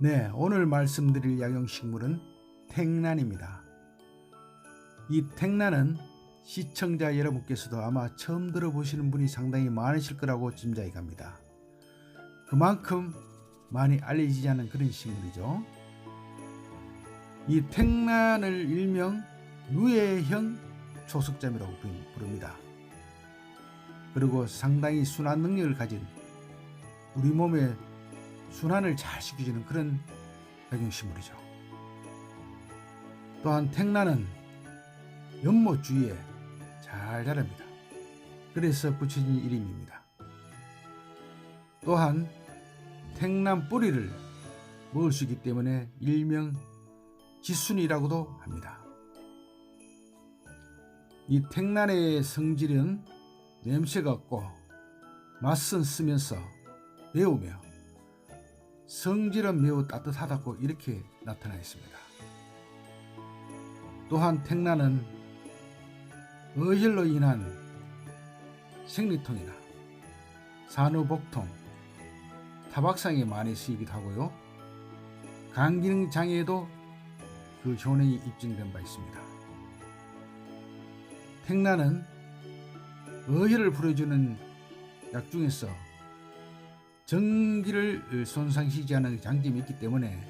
네, 오늘 말씀드릴 약용식물은 택란입니다. 이 택란은 시청자 여러분께서도 아마 처음 들어보시는 분이 상당히 많으실 거라고 짐작이 갑니다. 그만큼 많이 알려지지 않은 그런 식물이죠. 이 택란을 일명 누에형 초석잠이라고 부릅니다. 그리고 상당히 순환 능력을 가진 우리 몸의 순환을 잘 시켜주는 그런 백용식물이죠. 또한 택란은 연못 주위에 잘 자랍니다. 그래서 붙여진 이름입니다. 또한 택란 뿌리를 먹을 수 있기 때문에 일명 지순이라고도 합니다. 이 택란의 성질은 냄새가 없고 맛은 쓰면서 매우며 성질은 매우 따뜻하다고 이렇게 나타나 있습니다. 또한 택란은 어혈로 인한 생리통이나 산후복통, 타박상에 많이 쓰이기도 하고요. 간기능 장애에도 그 효능이 입증된 바 있습니다. 택란은 어혈을 풀어주는 약 중에서 전기를 손상시키지 않는 장점이 있기 때문에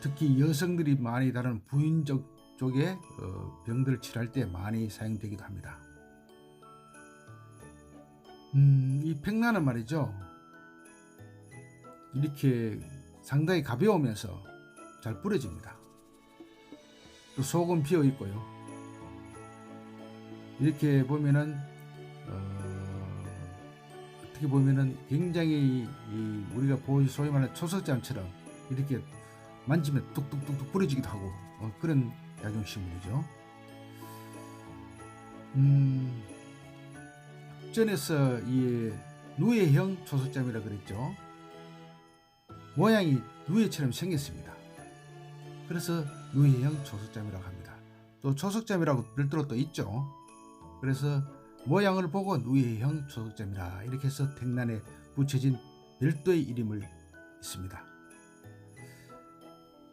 특히 여성들이 많이 다루는 부인적 쪽에 어, 병들을 치료할 때 많이 사용되기도 합니다. 음, 이 백란은 말이죠. 이렇게 상당히 가벼우면서 잘 부러집니다. 또 속은 비어 있고요. 이렇게 보면은 어, 어떻게 보면은 굉장히 이 우리가 보이 소위 말하는 초석잠처럼 이렇게 만지면 뚝뚝뚝뚝 부러지기도 하고 어, 그런 약용식물이죠. 음, 전에서 이 누에형 초석잠이라 그랬죠. 모양이 누에처럼 생겼습니다. 그래서 누에형 초석잠이라고 합니다. 또 초석잠이라고 별도로 또 있죠. 그래서 모양을 보고 누에형 초석잠이라 이렇게 해서 택란에 붙여진 별도의 이름을 있습니다.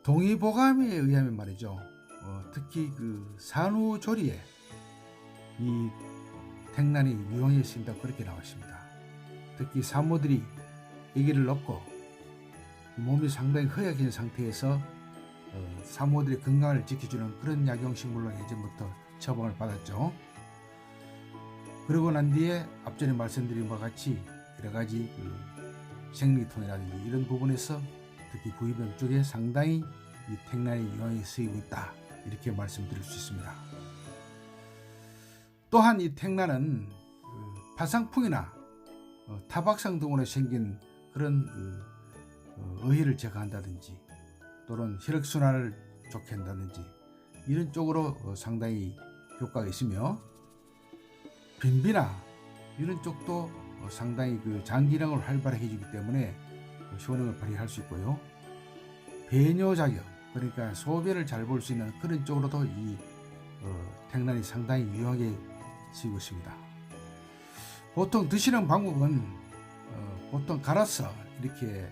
동의보감에 의하면 말이죠. 어, 특히 그 산후조리에 이 택란이 유용해 쓰인다 그렇게 나와 있습니다. 특히 산모들이 아기를 낳고 몸이 상당히 허약해진 상태에서 어, 산모들의 건강을 지켜주는 그런 약용식물로 예전부터 처방을 받았죠. 그러고 난 뒤에 앞전에 말씀드린 바와 같이 여러 가지 그 생리통이라든지 이런 부분에서 특히 부위병 쪽에 상당히 이 택란이 유용히 쓰이고 있다 이렇게 말씀드릴 수 있습니다. 또한 이 택란은 그 파상풍이나 어, 타박상 등으로 생긴 그런 그 어, 의혈을 제거한다든지 또는 혈액순환을 좋게 한다든지 이런 쪽으로 어, 상당히 효과가 있으며 변비나 이런 쪽도 어, 상당히 그 장기량을 활발하게 해주기 때문에 그 효능을 발휘할 수 있고요. 배뇨 작용 그러니까 소변을 잘 볼 수 있는 그런 쪽으로도 이 어, 택란이 상당히 유용하게 쓰이고 있습니다. 보통 드시는 방법은 어, 보통 갈아서 이렇게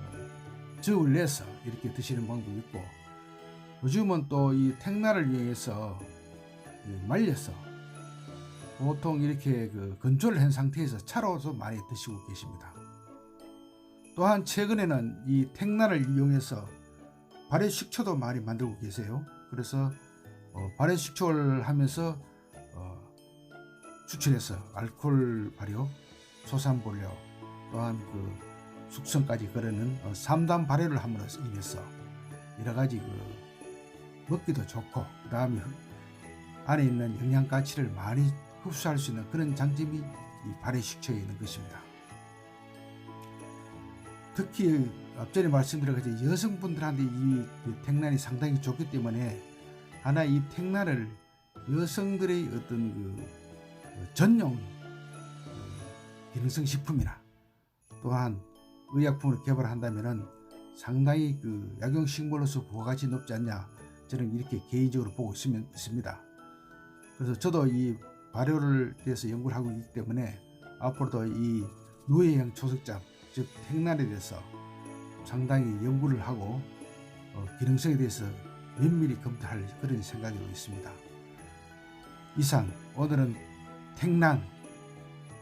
어, 즙을 내서 이렇게 드시는 방법이 있고 요즘은 또 이 택란을 이용해서 이 말려서 보통 이렇게 그 건조를 한 상태에서 차로도 많이 드시고 계십니다. 또한 최근에는 이 택란을 이용해서 발효 식초도 많이 만들고 계세요. 그래서 어, 발효 식초를 하면서 어, 추출해서 알코올 발효, 소산 발효, 또한 그 숙성까지 그러는 어, 3단 발효를 함으로 인해서 여러 가지 그 먹기도 좋고 그 다음에 안에 있는 영양 가치를 많이 흡수할 수 있는 그런 장점이 이 발효 식초에 있는 것입니다. 특히 앞전에 말씀드린 것처럼 여성분들한테 이 택란이 상당히 좋기 때문에 하나 이 택란을 여성들의 어떤 그 전용 기능성 식품이나 또한 의약품을 개발한다면은 상당히 그 약용식물로서 부가가치 높지 않냐 저는 이렇게 개인적으로 보고 있습니다. 그래서 저도 이 발효를 대해서 연구를 하고 있기 때문에 앞으로도 이 누에형 초석잠 즉 택란에 대해서 상당히 연구를 하고 어, 기능성에 대해서 면밀히 검토할 그런 생각이 있습니다. 이상 오늘은 택랑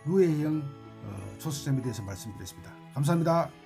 루에형 어, 초수점에 대해서 말씀드렸습니다. 감사합니다.